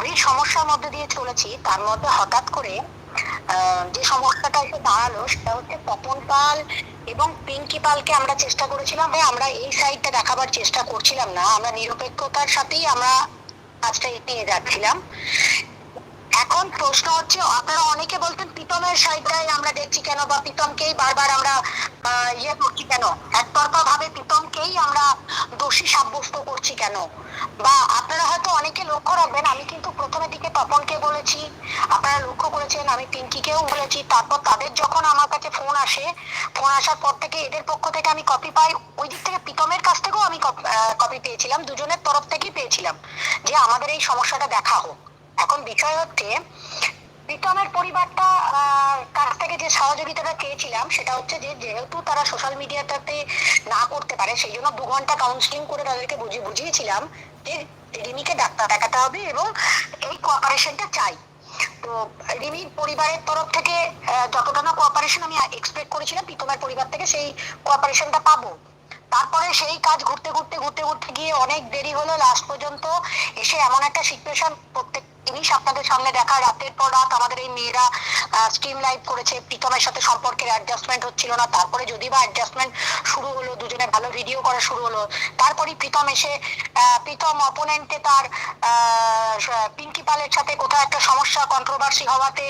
গভীর সমস্যার মধ্যে দিয়ে চলেছি। তার মধ্যে হঠাৎ করে যে সমস্যাটা এসে দাঁড়াল সেটা হচ্ছে তপন পাল এবং পিঙ্কি পালকে আমরা চেষ্টা করেছিলাম ভাই, আমরা এই সাইডটা দেখাবার চেষ্টা করছিলাম না। আমরা নিরপেক্ষতার সাথেই আমরা কাজটা এগিয়ে যাচ্ছিলাম। এখন প্রশ্ন হচ্ছে, আপনারা অনেকে বলতেন প্রীতমের সাইডটাই আমরা দেখছি কেন বা প্রীতমকেই বারবার আমরা ইয়ে করছি কেন? একতরফা ভাবে প্রীতমকেই আমরা দোষী সাব্যস্ত করছি কেন? বা আপনারা হয়তো অনেকে লক্ষ্য রাখবেন, আমি কিন্তু প্রথমের দিকে তপনকে বলেছি, আপনারা লক্ষ্য করেছেন, আমি পিঙ্কিকেও বলেছি, তারপর তাদের যখন আমার কাছে ফোন আসে, ফোন আসার পর থেকে এদের পক্ষ থেকে আমি কপি পাই, ওই দিক থেকে প্রীতমের কাছ থেকেও আমি কপি পেয়েছিলাম, দুজনের তরফ থেকেই পেয়েছিলাম, যে আমাদের এই সমস্যাটা দেখা হোক। এখন বিষয় হচ্ছে প্রীতমের পরিবারটা কাছ থেকে যে সহযোগিতাটা চেয়েছিলাম, সেটা হচ্ছে যে যেহেতু তারা সোশ্যাল মিডিয়াটাতে না করতে পারে, সেই জন্য দু ঘণ্টা কাউন্সিলিং করে তাদেরকে বুঝিয়ে বুঝিয়েছিলাম যে রিমিকে ডাক্তার দেখাতে হবে এবং এই কোঅপারেশনটা চাই। তো রিমির পরিবারের তরফ থেকে যতটা না কোঅপারেশন আমি এক্সপেক্ট করেছিলাম, প্রীতমের পরিবার থেকে সেই কোঅপারেশনটা পাবো। তারপরে সেই কাজ ঘুরতে ঘুরতে ঘুরতে ঘুরতে গিয়ে অনেক দেরি হলো লাস্ট পর্যন্ত এসে এমন একটা সিচুয়েশন প্রত্যেক জিনিস আপনাদের সামনে দেখা রাতের পর রাত আমাদের এই মেয়েরা স্ট্রিম লাইভ করেছে। প্রীতমের সাথে সম্পর্কের অ্যাডজাস্টমেন্ট হচ্ছিল না। তারপরে যদি বা অ্যাডজাস্টমেন্ট শুরু হলো, দুজনে ভালো ভিডিও করা শুরু হলো তারপরে প্রীতম এসে প্রীতম অপোনেন্টে তার পিঙ্কি পালের সাথে কোথাও একটা সমস্যা কন্ট্রোভার্সি হওয়াতে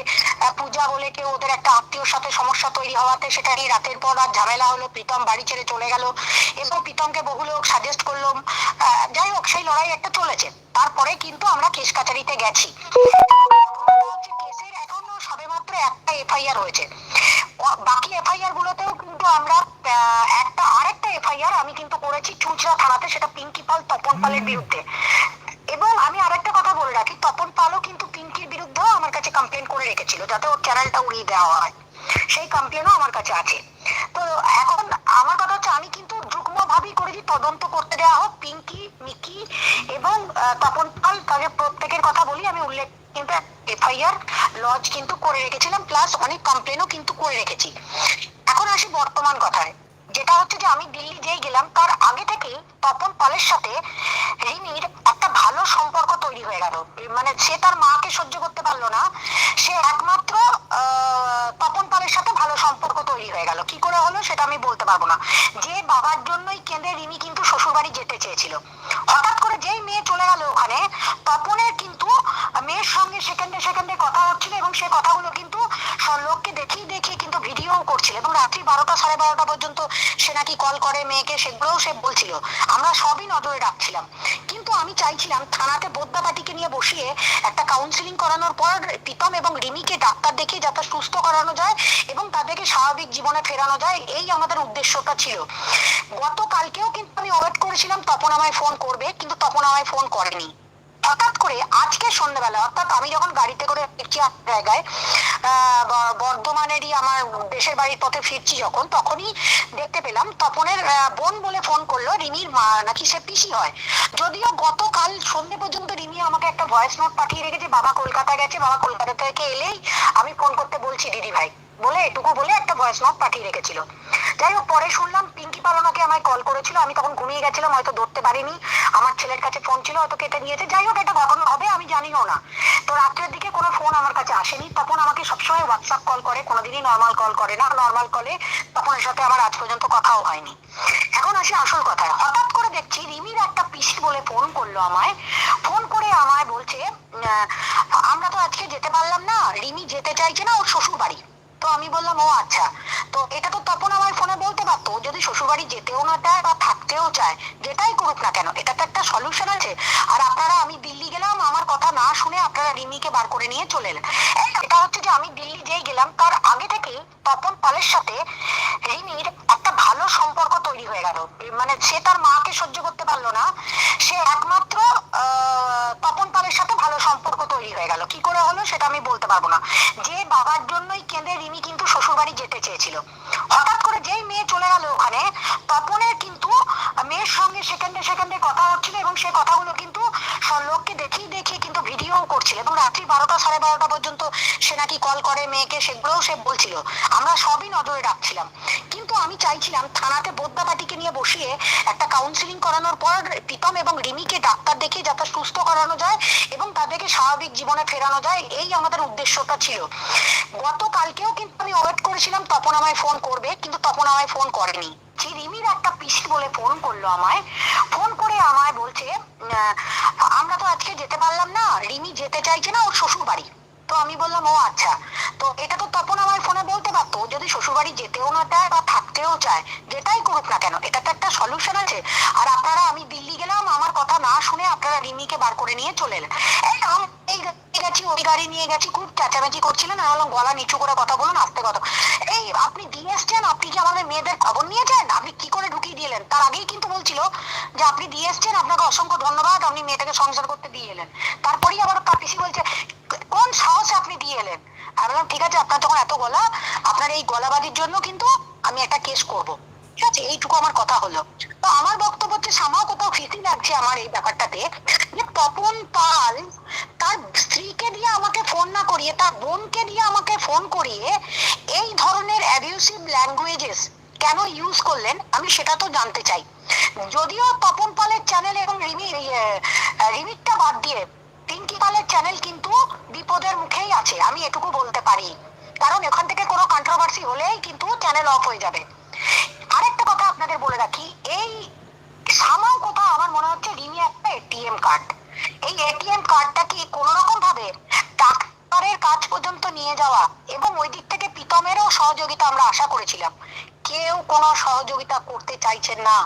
পূজা বলে কেউ ওদের একটা আত্মীয়র সাথে সমস্যা তৈরি হওয়াতে সেটা নিয়ে রাতের পর রাত ঝামেলা হলো। প্রীতম বাড়ি ছেড়ে চলে গেল। এবং প্রীতমকে বহু লোক সাজেস্ট করল যাই হোক, সেই লড়াই একটা চলেছে। তারপরে কিন্তু আমরা কেস কাছারিতে গেছি। কেসের এখনও সবেমাত্র একটা এফআইআর হয়েছে। বাকি এফআইআর গুলোতেও কিন্তু আমরা একটা আরেকটা এফআইআর আমি কিন্তু করেছি চুঁচড়া থানাতে সেটা পিঙ্কি পাল তপন পালের বিরুদ্ধে। এবং আমি আরেকটা কথা বলে রাখি তপন পালও কিন্তু পিঙ্কির বিরুদ্ধেও আমার কাছে কমপ্লেন করে রেখেছিল যাতে ওর চ্যানেলটা উড়িয়ে দেওয়া হয়। সেই কমপ্লেনও আমার কাছে আছে। তো এখন আমার কথা হচ্ছে আমি কিন্তু করে করেছি তদন্ত করতে দেওয়া হোক, পিঙ্কি, মিকি এবং তপন পাল, তাদের প্রত্যেকের কথা বলি, আমি উল্লেখ কিন্তু এফআইআর লজ কিন্তু করে রেখেছিলাম, প্লাস অনেক কমপ্লেনও কিন্তু করে রেখেছি। এখন আসি বর্তমান কথায়। যেটা হচ্ছে যে আমি দিল্লি যেই গেলাম, তার আগে থেকেই তপন পালের সাথে রিমির একটা ভালো সম্পর্ক তৈরি হয়ে গেল। মানে সে তার মাকে সহ্য করতে পারল না। সে একমাত্র তপন পালের সাথে ভালো সম্পর্ক তৈরি হয়ে গেল। কি করে হলো সেটা আমি বলতে পারব না। যে বাবার জন্যই কেঁদে রিমি কিন্তু শ্বশুরবাড়ি যেতে চেয়েছিল। হঠাৎ করে যেই মেয়ে চলে গেল ওখানে, তপনের কিন্তু মেয়ের সঙ্গে সেকেন্ডে সেকেন্ডে কথা হচ্ছিল এবং সে কথাগুলো কিন্তু লোককে দেখিয়ে দেখিয়ে কিন্তু ভিডিও করছিল এবং রাত্রি বারোটা সাড়ে বারোটা পর্যন্ত সে নাকি কল করে মেয়েকে, সেগুলোও সে বলছিল। আমরা সবই নজরে রাখছিলাম। কিন্তু আমি চাইছিলাম থানাতে বোদ্দা নিয়ে বসিয়ে একটা কাউন্সিলিং করানোর পর প্রীতম এবং রিমিকে ডাক্তার দেখিয়ে যাতে সুস্থ করানো যায় এবং তাদেরকে স্বাভাবিক জীবনে ফেরানো যায়, এই আমাদের উদ্দেশ্যটা ছিল। গতকালকেও কিন্তু আমি ওয়েট করেছিলাম, তপন আমায় ফোন করবে, কিন্তু তপন আমায় ফোন করেনি। হঠাৎ করে আজকে সন্ধ্যেবেলা, অর্থাৎ আমি যখন গাড়িতে করে ফিরছি জায়গায় বর্ধমানেরই আমার দেশের বাড়ির পথে ফিরছি যখন, তখনই দেখতে পেলাম তপনের বোন বলে ফোন করল, রিমির মা, নাকি সে পিসি হয়। যদিও গতকাল সন্ধ্যে পর্যন্ত রিমি আমাকে একটা ভয়েস নোট পাঠিয়ে রেখেছে, বাবা কলকাতা গেছে, বাবা কলকাতা থেকে এলেই আমি ফোন করতে বলছি, দিদি ভাই। বলে, এটুকু বলে একটা ভয়েস নোট পাঠিয়ে রেখেছিল। যাই হোক, পরে শুনলাম পিঙ্কি পালনাকে আমায় কল করেছিল। আমি তখন ঘুমিয়ে গেছিলাম, হয়তো ধরতে পারিনি। আমার ছেলের কাছে ফোন ছিল, হয়তো কেটে নিয়েছে যাই হোক, এটা ঘটনা হবে আমি জানিও না। তো রাত্রের দিকে কোনো ফোন আমার কাছে আসেনি। তখন আমাকে সবসময় হোয়াটসঅ্যাপ কল করে, কোনোদিনই নর্মাল কল করে না। নর্মাল কলে তখন এর সাথে আমার আজ পর্যন্ত কথাও হয়নি। এখন আসি আসল কথায়। হঠাৎ করে দেখছি রিমির একটা পিসি বলে ফোন করল আমায়। ফোন করে আমায় বলছে আমরা তো আজকে যেতে পারলাম না। রিমি যেতে চাইছে না, ওর শ্বশুর বাড়ি তো আমি বললাম, ও আচ্ছা। তো এটা তো তখন আমার ফোনে বলতে পারতো, যদি শ্বশুরবাড়ি যেতেও না চায় বা থাকতেও চায়, যেটাই করুক না কেন, এটা তো একটা সলিউশন আছে। আর আপনারা, আমি দিল্লি গেলাম, আমার কথা না শুনে আপনারা রিমিকে বার করে নিয়ে চলে এলেন। এটা হচ্ছে যে, আমি দিল্লি যেই গেলাম, তার আগে থেকেই তপন পালের সাথে রিমির একটা ভালো সম্পর্ক তৈরি হয়ে গেল। মানে সে তার মাকে সহ্য করতে পারল না, সে একমাত্র তপন পালের সাথে ভালো তৈরি হয়ে গেল। কি করে হলো সেটা আমি বলতে পারব না। যে বাবার জন্যই কেঁদে রিমি কিন্তু শ্বশুরবাড়ি যেতে চেয়েছিল। হঠাৎ করে যেই মেয়ে চলে গেল ওখানে তপনের কিন্তু মেয়ের সঙ্গে সেকেন্ডে সেকেন্ডে কথা হচ্ছিল এবং সে কথাগুলো কিন্তু লোককে দেখিয়ে দেখিয়ে কিন্তু ভিডিও করছিল এবং রাত্রি বারোটা সাড়ে বারোটা পর্যন্ত সে নাকি কল করে মেয়েকে, সেগুলোও সে বলছিল। আমরা সবই নজরে রাখছিলাম। কিন্তু আমি চাইছিলাম থানাতে বোদ্দা পাটিকে নিয়ে বসিয়ে একটা কাউন্সিলিং করানোর পর প্রীতম এবং রিমিকে ডাক্তার দেখিয়ে যাতে সুস্থ করানো যায় এবং তাদেরকে স্বাভাবিক জীবনে ফেরানো যায়, এই আমাদের উদ্দেশ্যটা ছিল। গতকালকেও কিন্তু আমি ওয়েট করেছিলাম, তপন আমায় ফোন করবে, কিন্তু তপন আমায় ফোন করেনি। রিমির একটা পিসি বলে ফোন করল আমায় ফোন করে আমায় বলছে আমরা তো আজকে যেতে পারলাম না, রিমি যেতে চাইছে না, ওর শ্বশুর বাড়ি তো আমি বললাম, ও আচ্ছা। তো এটা তো তপন আমার ফোনে বলতে পারতো যদি শ্বশুরবাড়ি যেতেও না চায় বা থাকতেও চায়, যেটাই করুক না কেন, এটা তো একটা সলিউশন আছে। আর আপনারা, আমি দিল্লি গেলাম, আমার কথা না শুনে আপনারা রিমিকে বার করে নিয়ে চলে এলেন। এই গেছি, ওই গাড়ি নিয়ে গেছি, খুব চেঁচামেচি করছিলেন আমি বললাম গলা নিচু করে কথা বলুন আস্তে কথা। এই, আপনি দিয়ে এসছেন, আপনি কি আমাদের মেয়েদের খবর নিয়েছেন? আপনি কি করে ঢুকিয়ে দিলেন? তার আগেই কিন্তু বলছিল যে আপনি দিয়ে এসছেন, আপনাকে অসংখ্য ধন্যবাদ, আপনি মেয়েটাকে সংসার করতে দিয়ে এলেন। তারপরেই আবার কাপিসি বলছে, কোন সাহসে আপনি দিয়ে এলেন? আমি বললাম, ঠিক আছে, আপনার যখন এত গলা, আপনার এই গলাবাজির জন্য কিন্তু আমি একটা কেস করব। ঠিক আছে এইটুকু আমার কথা হলো। তো আমার বক্তব্য হচ্ছে সামাও কোথাও ফিসি লাগছে আমার এই ব্যাপারটাতে যে তপন পাল তার স্ত্রীকে দিয়ে আমাকে ফোন না করিয়ে, তার বোনকে দিয়ে আমাকে ফোন করিয়ে এই ধরনের অ্যাবিউসিভ ল্যাঙ্গুয়েজেস কেন ইউজ করলেন? আমি সেটা তো জানতে চাই। যদিও তপন পালের চ্যানেল এবং রিমি রিমিটটা বাদ দিয়ে পিঙ্কি পালের চ্যানেল কিন্তু বিপদের মুখেই আছে, আমি এটুকু বলতে পারি। কারণ এখান থেকে কোনো কন্ট্রোভার্সি হলেই কিন্তু চ্যানেল অফ হয়ে যাবে আরেকটা কথা আপনাদের বলে রাখি এই সামাও কোথাও আমার মনে হচ্ছে রিমি একটা এটিএম কার্ড এই এটিএম কার্ডটা কি কোনো রকম ভাবে ডাক্তারের কাজ পর্যন্ত নিয়ে যাওয়া এবং ওই দিক থেকে প্রীতমেরও সহযোগিতা আমরা আশা করেছিলাম। কেউ কোনো সহযোগিতা করতে চাইছেন না।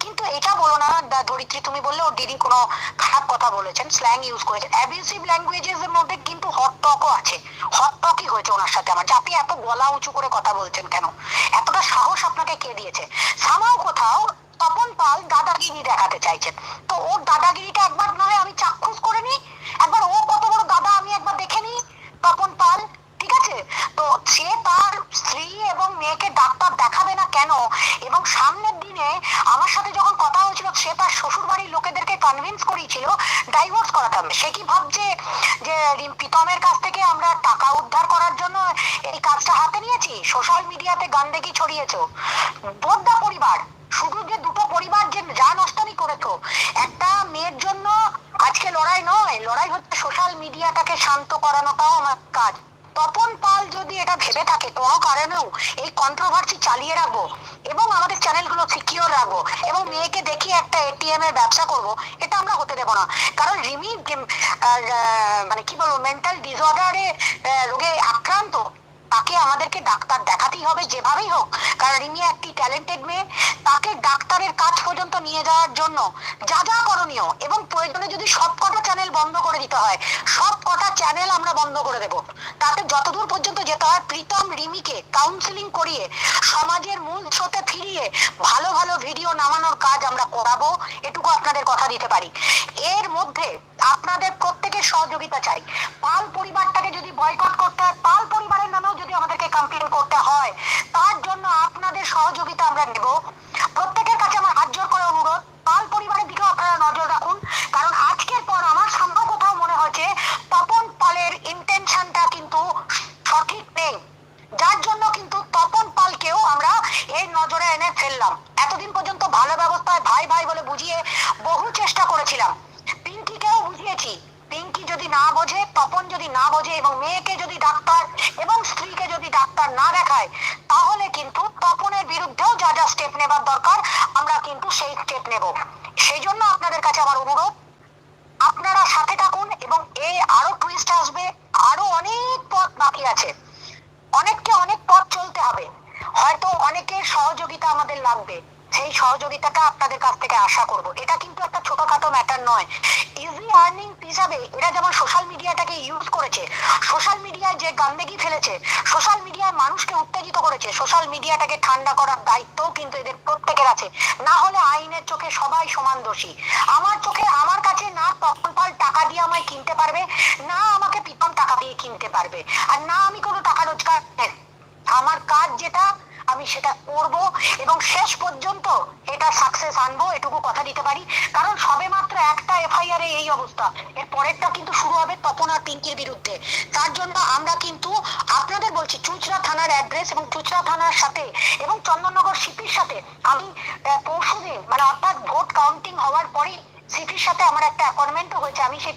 কিন্তু এটা বলো না ধরিত্রী, তুমি বললে ওর দিদি কোনো খারাপ কথা বলেছেন স্ল্যাং ইউজ করেছেন। অ্যাবিউসিভ ল্যাঙ্গুয়েজেস এর মধ্যে কিন্তু হট টকও আছে। হট টকই হয়েছে ওনার সাথে আমার। যে আপনি এত গলা উঁচু করে কথা বলছেন কেন? এতটা সাহস আপনাকে কে দিয়েছে? সামাও কোথাও তপন পাল দাদাগিরি দেখাতে চাইছেন। তো ওর দাদাগিরিটা একবার নয় আমি চাক্ষুষ করে নিই। একবার ও কত বড় দাদা আমি একবার দেখে নিই, তপন পাল, ঠিক আছে? তো সে তার স্ত্রী এবং মেয়েকে ডাক্তার দেখাবে না কেন? এবং সামনের দিনে আমার সাথে যখন কথা হয়েছিল, সে তার শ্বশুর বাড়ির লোকেদেরকে কনভিন্স করিয়েছিল ডাইভোর্স করাতে হবে। সে কি ভাবছে যে প্রীতমের কাছ থেকে আমরা টাকা উদ্ধার করার জন্য এই কাজটা হাতে নিয়েছি? সোশ্যাল মিডিয়াতে গান্দেগি ছড়িয়েছো। বোদ্ধা পরিবার শুধু যে দুটো পরিবার যে যা নষ্টামি করেছ, একটা মেয়ের জন্য আজকে লড়াই নয়, লড়াই হচ্ছে সোশ্যাল মিডিয়াটাকে শান্ত করানোটাও আমার কাজ। তপন পাল যদি এটা ভেবে থাকে, কোনো কারণেও এই কন্ট্রোভার্সি চালিয়ে রাখব এবং আমাদের চ্যানেলগুলো সিকিওর রাখব এবং মেয়েকে দেখিয়ে একটা এটিএম এর ব্যবসা করব, এটা আমরা হতে দেবো না। কারণ রিমি মানে কি বলব মেন্টাল ডিসঅর্ডারে রোগে আক্রান্ত তাকে আমাদেরকে ডাক্তার দেখাতেই হবে যেভাবেই হোক। কারণ রিমি একটি ট্যালেন্টেড মেয়ে তাকে ডাক্তারের কাজ পর্যন্ত নিয়ে যাওয়ার জন্য যা যা করণীয় এবং প্রয়োজনে যদি সব কটা চ্যানেল বন্ধ করে দিতে হয় সব কটা চ্যানেল আমরা বন্ধ করে দেব। তাতে যতদূর পর্যন্ত যেতে হয় প্রীতম রিমিকে কাউন্সিলিং করিয়ে সমাজের মূল স্রোতে ফিরিয়ে ভালো ভালো ভিডিও নামানোর কাজ আমরা করাবো, এটুকু আপনাদের কথা দিতে পারি। এর মধ্যে আপনাদের প্রত্যেকের সহযোগিতা চাই। পাল পরিবারটাকে যদি বয়কট করতে হয়, পাল পরিবারের নামেও যদি আমাদেরকে কমপ্লেন করতে হয়, তার জন্য আপনাদের সহযোগিতা আমরা নেব। প্রত্যেকের কাছে আমার হাত জোর করে অনুরোধ। পাল পরিবারের দিকেও আপনারা নজর রাখুন। কারণ আজকের পর আমার সামনে কোথাও মনে হচ্ছে তপন পালের ইন্টেনশনটা কিন্তু সঠিক নেই যার জন্য কিন্তু তপন পালকেও আমরা এই নজরে এনে ফেললাম এতদিন পর্যন্ত ভালো ব্যবস্থায় ভাই ভাই বলে বুঝিয়ে বহু চেষ্টা করেছিলাম পিঙ্কিকেও বুঝিয়েছি পিঙ্কি যদি না বোঝে তপন যদি না বোঝে এবং মেয়েকে যদি ডাক্তার এবং স্ত্রীকে যদি ডাক্তার না দেখায় তাহলে কিন্তু তপনের বিরুদ্ধেও যা যা স্টেপ নেবার দরকার আমরা কিন্তু সেই স্টেপ নেব সেই জন্য আপনাদের কাছে আমার অনুরোধ আপনারা সাথে থাকুন এবং এই আরও টুইস্ট আসবে আরও অনেক পথ বাকি আছে অনেককে অনেক পথ চলতে হবে। হয়তো অনেকের সহযোগিতা আমাদের লাগবে। সেই সহযোগিতাটা আপনাদের কাছ থেকে আশা করব। এটা কিন্তু একটা ছোটখাটো ম্যাটার নয়। ইজি আর্নিং হিসাবে এরা যেমন সোশ্যাল মিডিয়াটাকে ইউজ করেছে সোশ্যাল মিডিয়ায় যে গান্দেগি ফেলেছে সোশ্যাল মিডিয়ায় মানুষকে উত্তেজিত করেছে সোশ্যাল মিডিয়াটাকে ঠান্ডা করার দায়িত্বও কিন্তু এদের প্রত্যেকের আছে। না হলে আইনের চোখে সবাই সমান দোষী। আমার চোখে, আমার কাছে না তখন পাল টাকা দিয়ে আমায় কিনতে পারবে, না আমাকে পিতম টাকা দিয়ে কিনতে পারবে। আর না আমি কোনো টাকা রোজগার আমার কাজ যেটা আমি সেটা করব এবং শেষ পর্যন্ত এটা সাকসেস আনব এটুকু কথা দিতে পারি। কারণ সবে মাত্র একটা এফআইআর এ এই অবস্থা। এর পরেরটা কিন্তু শুরু হবে তপন আর পিঙ্কির বিরুদ্ধে। তার জন্য আমরা কিন্তু আপনাদের বলছি চুচড়া থানার অ্যাড্রেস এবং চুচড়া থানার সাথে এবং চন্দননগর সিপির সাথে। আমি আহ, পরশুদিন মানে অর্থাৎ ভোট কাউন্টিং হওয়ার পরেই সিপির সাথে আমার একটা অ্যাপয়েন্টমেন্টও হয়েছে। আমি সেই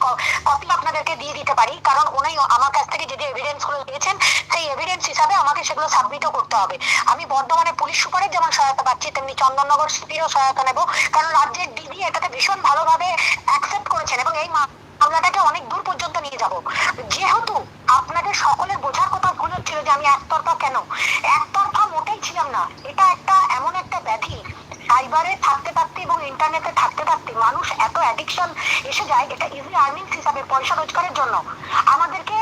কপি আপনাদেরকে দিয়ে দিতে পারি, কারণ উনি আমার কাছ থেকে যে যে এভিডেন্সগুলো পেয়েছেন সেই এভিডেন্স হিসাবে আমাকে সেগুলো সাবমিটও করতে হবে। আমি বর্ধমানে পুলিশ সুপারের যেমন সহায়তা পাচ্ছি, তেমনি চন্দননগর সিপিরও সহায়তা নেব, কারণ রাজ্যের ডিবি এটাকে ভীষণ ভালোভাবে অ্যাকসেপ্ট করেছেন এবং এই মামলাটাকে অনেক দূর পর্যন্ত নিয়ে যাব। যেহেতু আপনাদের সকলের বোঝার কথা ভুল হচ্ছিল যে আমি একতরফা কেন? একতরফা মোটেই ছিলাম না। এটা একটা এমন একটা ব্যাধি। সাইবারে থাকতে থাকতে এবং ইন্টারনেটে থাকতে থাকতে অ্যাডিকশন এসে যায় এটা ইজি আর্নিংস হিসাবে পয়সা রোজগারের জন্য আমাদেরকে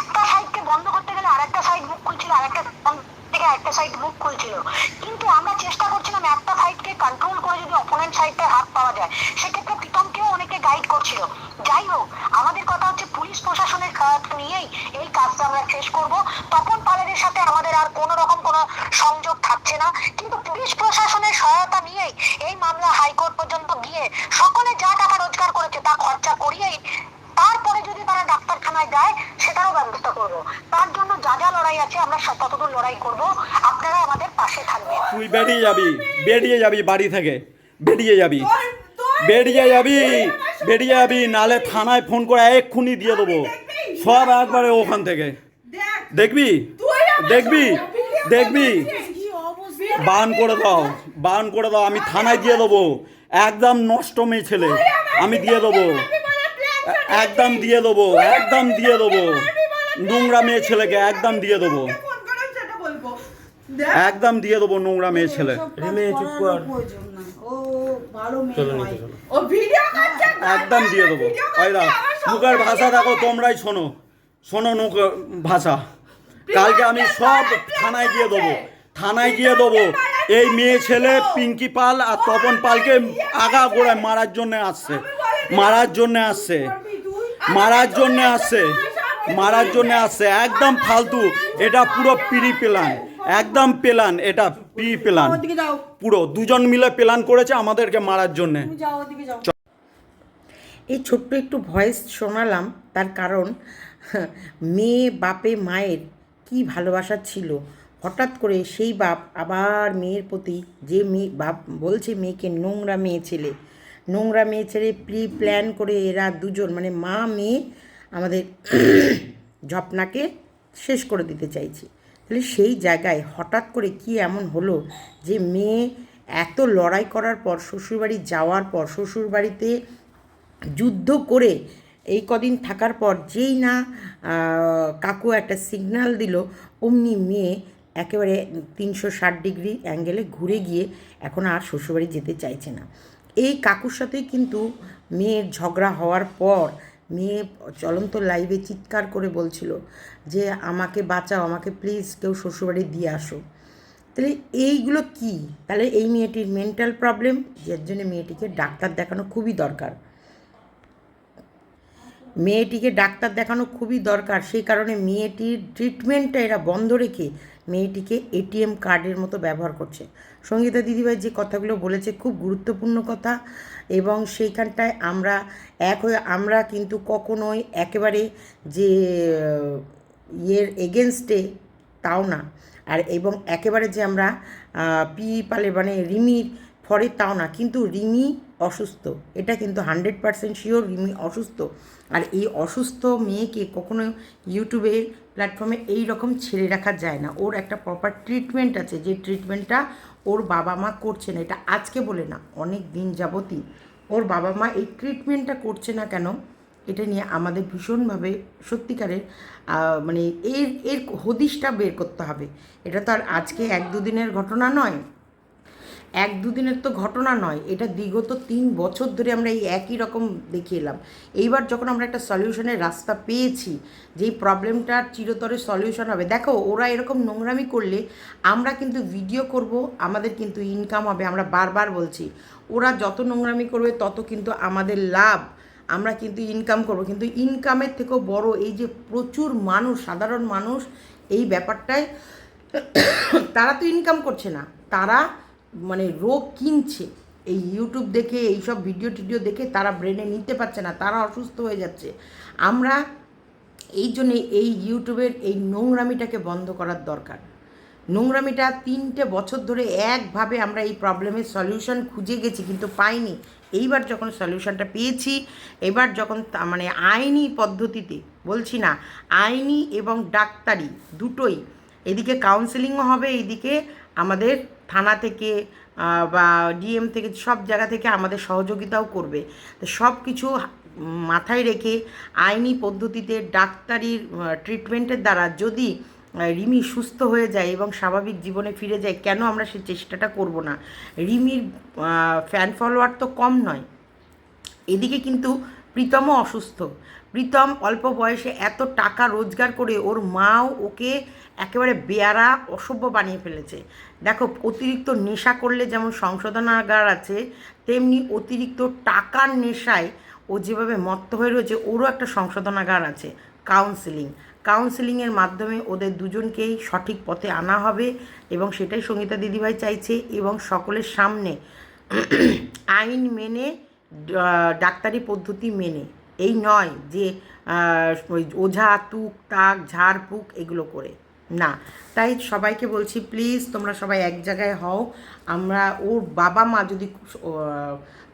একটা সাইডকে বন্ধ করতে গেলে আরেকটা সাইড মুখ খুলছিল আরেকটা থেকে একটা সাইড মুখ খুলছিল কিন্তু আমরা চেষ্টা করছিলাম একটা সাইডকে কন্ট্রোল করে যদি অপোনেন্ট সাইডে হাত পাওয়া যায়। সেক্ষেত্রে প্রীতমকেও অনেকে গাইড করছিল। যাই হোক, আমাদের কথা হচ্ছে পুলিশ প্রশাসনের কাজ নিয়েই এই কাজটা আমরা শেষ করব। তপন পালের সাথে আমাদের আর কোনো রকম কোনো সংযোগ থাকছে না। কিন্তু পুলিশ প্রশাসনের সহায়তা নিয়েই এই মামলা হাইকোর্ট পর্যন্ত গিয়ে সকলে যা টাকা রোজগার করেছে তা খরচা করিয়েই তারপরে যদি তারা ডাক্তারখানায় যায়, সেটারও ব্যবস্থা করব। তার জন্য যা যা লড়াই আছে, আমরা ততদূর লড়াই করব। আপনারা আমাদের পাশে থাকবেন। তুই বেরিয়ে যাবি বেরিয়ে যাবি বাড়ি থেকে। বেরিয়ে যাবি। বেরিয়ে যাবি। বেরিয়ে যাবি। নালে থানায় ফোন করে এক্ষুনি দিয়ে দেবো। সব একবারে ওখান থেকে। দেখবি? দেখবি? দেখবি? বান করে দাও। বান করে দাও। আমি থানায় দিয়ে দেবো। একদম নষ্ট মেয়ে ছেলে। আমি দিয়ে দেবো। একদম দিয়ে দেবো। একদম দিয়ে দেবো। নোংরা মেয়ে ছেলেকে একদম দিয়ে দেবো। একদম দিয়ে দেবো নোংরা মেয়ে ছেলে। একদম দিয়ে দেবো। মুখের ভাষা দেখো তোমরাই শোনো। শোনো মুখের ভাষা। কালকে আমি সব থানায় গিয়ে দেবো। থানায় গিয়ে দেবো। এই মেয়ে ছেলে পিঙ্কি পাল আর তপন পালকে আগা গোড়ায় মারার জন্য আসছে। মারার জন্য আসছে। মারার জন্য আসছে। মারার জন্য আসছে। একদম ফালতু। এটা পুরো পিড়ি প্ল্যান একদম প্ল্যান এটা পিড়ি প্ল্যান পুরো দুজন মিলে প্ল্যান করেছে আমাদেরকে মারার জন্যে। তুমি যাও ওদিকে যাও। এই ছোট্ট একটু ভয়েস শোনালাম তার কারণ মেয়ে বাপে মায়ের কি ভালোবাসা ছিল। হঠাৎ করে সেই বাপ আবার মেয়ের প্রতি যে মেয়ে বাপ বলছে মেয়েকে নোংরা মেয়ে ছেলে। নোংরা মেয়ে ছেলে প্রি প্ল্যান করে এরা দুজন মানে মা মেয়ে আমাদের ঝপনাকে শেষ করে দিতে চাইছে। তাহলে সেই জায়গায় হঠাৎ করে কি এমন হলো যে মেয়ে এত লড়াই করার পর, শ্বশুরবাড়ি যাওয়ার পর, শ্বশুরবাড়িতে যুদ্ধ করে এই কদিন থাকার পর যেই না কাকু একটা সিগন্যাল দিল, অমনি মেয়ে একেবারে তিনশো ষাট ডিগ্রি অ্যাঙ্গেলে ঘুরে গিয়ে এখন আর শ্বশুরবাড়ি যেতে চাইছে না। এই কাকুর সাথেই কিন্তু মেয়ের ঝগড়া হওয়ার পর মেয়ে চলন্ত লাইভে চিৎকার করে বলছিল যে, আমাকে বাঁচাও, আমাকে প্লিজ কেউ শ্বশুরবাড়ি দিয়ে আসো। তাহলে এইগুলো কি? তাহলে এই মেয়েটির মেন্টাল প্রবলেম যার জন্য মেয়েটিকে ডাক্তার দেখানো খুবই দরকার। মেয়েটিকে ডাক্তার দেখানো খুবই দরকার, সেই কারণে মেয়েটির ট্রিটমেন্টটা এরা বন্ধ রেখে মেয়েটিকে এটিএম কার্ডের মতো ব্যবহার করছে। সঙ্গীতা দিদিভাই যে কথাগুলো বলেছে খুব গুরুত্বপূর্ণ কথা এবং সেইখানটায় আমরা এক হয়ে আমরা কিন্তু কখনোই একেবারে যে ইয়ের এগেনস্টে তাও না। আর এবং একেবারে যে আমরা পি পালে মানে রিমির ফরে তাও না। কিন্তু রিমি অসুস্থ। এটা কিন্তু হান্ড্রেড পারসেন্ট শিওর রিমি অসুস্থ। আর এই অসুস্থ মেয়েকে কখনো ইউটিউবে, প্ল্যাটফর্মে এই রকম ছেড়ে রাখা যায় না। ওর একটা প্রপার ট্রিটমেন্ট আছে। যে ট্রিটমেন্টটা ওর বাবা মা করছে না, এটা আজকে বলে না, অনেক দিন যাবতই। ওর বাবা মা এই ট্রিটমেন্টটা করছে না কেন, এটা নিয়ে আমাদের ভীষণভাবে সত্যিকারের মানে এর এর হদিশটা বের করতে হবে। এটা তো আর আজকে এক দুদিনের ঘটনা নয়। এক দুদিনের তো ঘটনা নয়, এটা বিগত তিন বছর ধরে আমরা এই একই রকম দেখিয়ে এলাম। এইবার যখন আমরা একটা সলিউশনের রাস্তা পেয়েছি, যেই প্রবলেমটার চিরতরে সলিউশন হবে, দেখো ওরা এরকম নোংরামি করলে আমরা কিন্তু ভিডিও করব, আমাদের কিন্তু ইনকাম হবে, আমরা বারবার বলছি, ওরা যত নোংরামি করবে তত কিন্তু আমাদের লাভ, আমরা কিন্তু ইনকাম করব, কিন্তু ইনকামের থেকেও বড় এই যে প্রচুর মানুষ, সাধারণ মানুষ, এই ব্যাপারটায় তারা তো ইনকাম করছে না, তারা মানে রোগ কিনছে। এই ইউটিউব দেখে এইসব ভিডিও টিডিও দেখে তারা ব্রেনে নিতে পারছে না, তারা অসুস্থ হয়ে যাচ্ছে। আমরা এই জন্যে এই ইউটিউবের এই নোংরামিটাকে বন্ধ করার দরকার। নোংরামিটা তিনটে বছর ধরে একভাবে আমরা এই প্রবলেমের সলিউশন খুঁজে গেছি, কিন্তু পাইনি। এইবার যখন সলিউশনটা পেয়েছি, এবার যখন মানে আইনি পদ্ধতিতে, বলছি না, আইনি এবং ডাক্তারি দুটোই। এদিকে কাউন্সেলিংও হবে এইদিকে আমাদের থানা থেকে বা ডিএম থেকে, সব জায়গা থেকে আমাদের সহযোগিতাও করবে। তো সব কিছু মাথায় রেখে আইনি পদ্ধতিতে ডাক্তারির ট্রিটমেন্টের দ্বারা যদি রিমি সুস্থ হয়ে যায় এবং স্বাভাবিক জীবনে ফিরে যায়, কেন আমরা সেই চেষ্টাটা করব না? রিমির ফ্যান ফলোয়ার তো কম নয়। এদিকে কিন্তু প্রীতমও অসুস্থ। প্রীতম অল্প বয়সে এত টাকা রোজগার করে ওর মাও ওকে একেবারে বেয়ারা, অসভ্য বানিয়ে ফেলেছে। দেখো, অতিরিক্ত নেশা করলে যেমন সংশোধনাগার আছে, তেমনি অতিরিক্ত টাকার নেশায় ও যেভাবে মত্ত হয়ে রয়েছে, ওরও একটা সংশোধনাগার আছে কাউন্সেলিং কাউন্সেলিংয়ের মাধ্যমে ওদের দুজনকেই সঠিক পথে আনা হবে এবং সেটাই সঙ্গীতা দিদিভাই চাইছে এবং সকলের সামনে আইন মেনে ডাক্তারি পদ্ধতি মেনে। এই নয় যে ওই ওঝা, তুক, তাক ঝাড়ফুঁক এগুলো করে। না। তাই সবাইকে বলছি প্লিজ তোমরা সবাই এক জায়গায় হও। আমরা, ওর বাবা মা যদি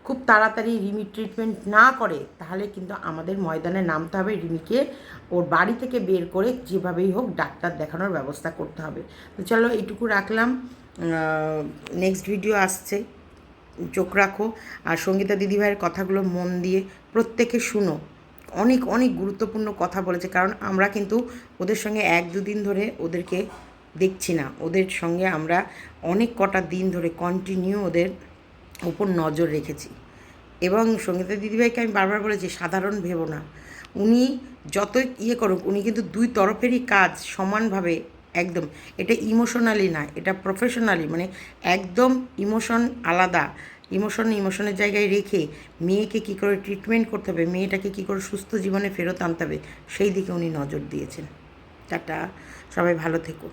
খুব- তাড়াতাড়ি রিমি ট্রিটমেন্ট না করে, তাহলে কিন্তু আমাদের ময়দানে নামতে হবে রিমিকে। ওর বাড়ি থেকে বের করে যেভাবেই হোক ডাক্তার দেখানোর ব্যবস্থা করতে হবে। তো চলো এইটুকু রাখলাম। নেক্সট ভিডিও আসছে। চোখ রাখো আর সঙ্গীতা দিদিভাইয়ের কথাগুলো মন দিয়ে প্রত্যেকে শুনো। অনেক অনেক গুরুত্বপূর্ণ কথা বলেছে, কারণ আমরা কিন্তু ওদের সঙ্গে এক দুদিন ধরে ওদেরকে দেখছি না। ওদের সঙ্গে আমরা অনেক কটা দিন ধরে কন্টিনিউ ওদের উপর নজর রেখেছি। এবং সঙ্গীতা দিদিভাইকে আমি বারবার বলেছি, সাধারণ ভেবো না। উনি যতই ইয়ে করুক, উনি কিন্তু দুই তরফেরই কাজ সমানভাবে একদম। এটা ইমোশনালি না, এটা প্রফেশনালি মানে একদম ইমোশন আলাদা। ইমোশন ইমোশনের জায়গায় রেখে মেয়েকে কী করে ট্রিটমেন্ট করতে হবে, মেয়েটাকে কী করে সুস্থ জীবনে ফেরত আনতে হবে, সেই দিকে উনি নজর দিয়েছেন। টাটা, সবাই ভালো থেকো।